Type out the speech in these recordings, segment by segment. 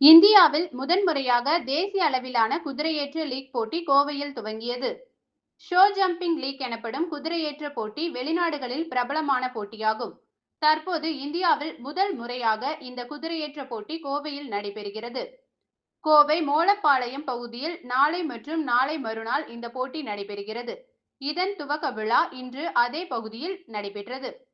இந்தியாவில் முதன்முறையாக தேசிய அளவிலான குதிரையேற்ற லீக் போட்டி கோவையில் துவங்கியது. ஷோ ஜம்பிங் லீக் எனப்படும் குதிரையேற்ற போட்டி வெளிநாடுகளில் பிரபலமான போட்டியாகும். தற்போது இந்தியாவில் முதல் முறையாக இந்த குதிரையேற்ற போட்டி கோவையில் நடைபெறுகிறது. கோவை மோளப்பாளையம் பகுதியில் நாளை மற்றும் நாளை மறுநாள் இந்த போட்டி நடைபெறுகிறது. இதன் துவக்க விழா இன்று அதே பகுதியில் நடைபெற்றது.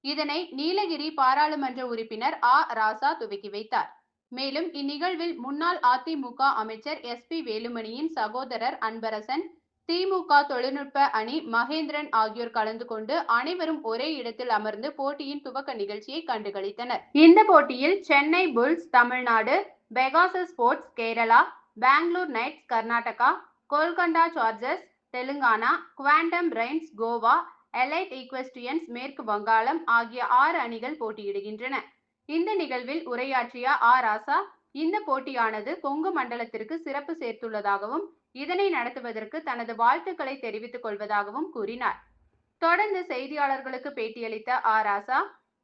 இதனை நீலகிரி பாராளுமன்ற உறுப்பினர் ஆ. ராசா துவக்கி வைத்தார். மேலும் இந்நிகழ்வில் முன்னாள் அதிமுக அமைச்சர் எஸ் பி வேலுமணியின் சகோதரர் அன்பரசன் திமுக தொழில்நுட்ப அணி மகேந்திரன் ஆகியோர் கலந்து கொண்டு அனைவரும் ஒரே இடத்தில் அமர்ந்து போட்டியின் துவக்க நிகழ்ச்சியை கண்டுகளித்தனர். இந்த போட்டியில் Chennai bulls Tamil Nadu pegasus sports Kerala Bangalore knights Karnataka Golconda chargers Telangana quantum rains Goa elite equestrians மேற்கு வங்காளம் ஆகிய ஆறு அணிகள் போட்டியிடுகின்றன. இந்த நிகழ்வில் உரையாற்றிய ஆ. ராசா இந்த போட்டியானது கொங்கு மண்டலத்திற்கு சிறப்பு சேர்த்துள்ளதாகவும் இதனை நடத்துவதற்கு தனது வாழ்த்துக்களை தெரிவித்துக் கொள்வதாகவும் கூறினார். தொடர்ந்து செய்தியாளர்களுக்கு பேட்டியளித்த ஆ. ராசா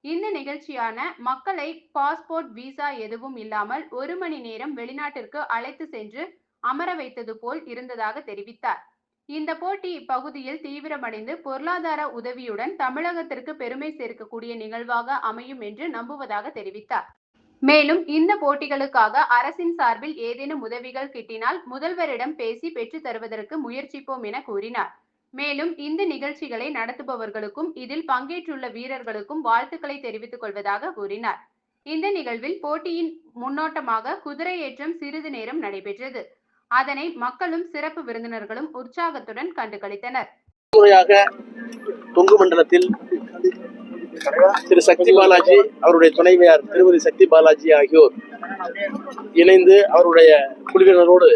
இந்த நிகழ்ச்சியான மக்களை பாஸ்போர்ட் விசா எதுவும் இல்லாமல் ஒரு மணி நேரம் வெளிநாட்டிற்கு அழைத்து சென்று அமர வைத்தது போல் இருந்ததாக தெரிவித்தார். இந்த போட்டி இப்பகுதியில் தீவிரமடைந்து பொருளாதார உதவியுடன் தமிழகத்திற்கு பெருமை சேர்க்கக்கூடிய நிகழ்வாக அமையும் என்று நம்புவதாக தெரிவித்தார். மேலும் இந்த போட்டிகளுக்காக அரசின் சார்பில் ஏதேனும் உதவிகள் கிட்டினால் முதல்வரிடம் பேசி பெற்று தருவதற்கு முயற்சிப்போம் என கூறினார். மேலும் இந்த நிகழ்ச்சிகளை நடத்துபவர்களுக்கும் இதில் பங்கேற்றுள்ள வீரர்களுக்கும் வாழ்த்துக்களை தெரிவித்துக் கொள்வதாக கூறினார். இந்த நிகழ்வில் போட்டியின் முன்னோட்டமாக குதிரையேற்றம் சிறிது நேரம் நடைபெற்றது. அதனை மக்களும் சிறப்பு விருந்தினர்களும் உற்சாகத்துடன் கண்டுகளித்தனர் முறையாக கொங்கு மண்டலத்தில் திரு சக்தி பாலாஜி அவருடைய துணைவியார் திருமதி சக்தி பாலாஜி ஆகியோர் இணைந்து அவருடைய குழுவினரோடு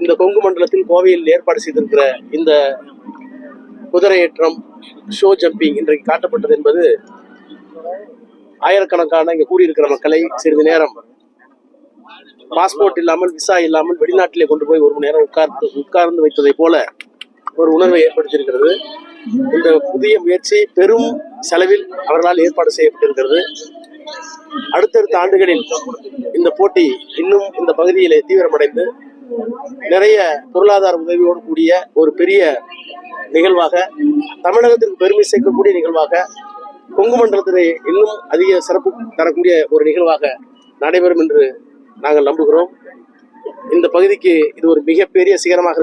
இந்த கொங்கு மண்டலத்தில் கோவையில் ஏற்பாடு செய்திருக்கிற இந்த குதிரையேற்றம் ஷோ ஜம்பிங் இன்றைக்கு காட்டப்பட்டது என்பது ஆயிரக்கணக்கான இங்க கூடியிருக்கிற மக்களை சிறிது நேரம் பாஸ்போர்ட் இல்லாமல் விசா இல்லாமல் வெளிநாட்டிலே கொண்டு போய் ஒரு மணி நேரம் உட்கார்ந்து உட்கார்ந்து வைத்ததை போல ஒரு உணர்வை ஏற்படுத்தியிருக்கிறது. இந்த புதிய முயற்சி பெரும் செலவில் அவர்களால் ஏற்பாடு செய்யப்பட்டிருக்கிறது. அடுத்தடுத்த ஆண்டுகளில் இந்த போட்டி இன்னும் இந்த பகுதியிலே தீவிரமடைந்து நிறைய பொருளாதார உதவியோடு கூடிய ஒரு பெரிய நிகழ்வாக தமிழகத்திற்கு பெருமை சேர்க்கக்கூடிய நிகழ்வாக கொங்கு மண்டலத்திலே இன்னும் அதிக சிறப்பு தரக்கூடிய ஒரு நிகழ்வாக நடைபெறும் என்று நாங்கள் நம்புகிறோம். இந்த பகுதிக்கு இது ஒரு மிகப்பெரிய சிகரமாக இருக்கு.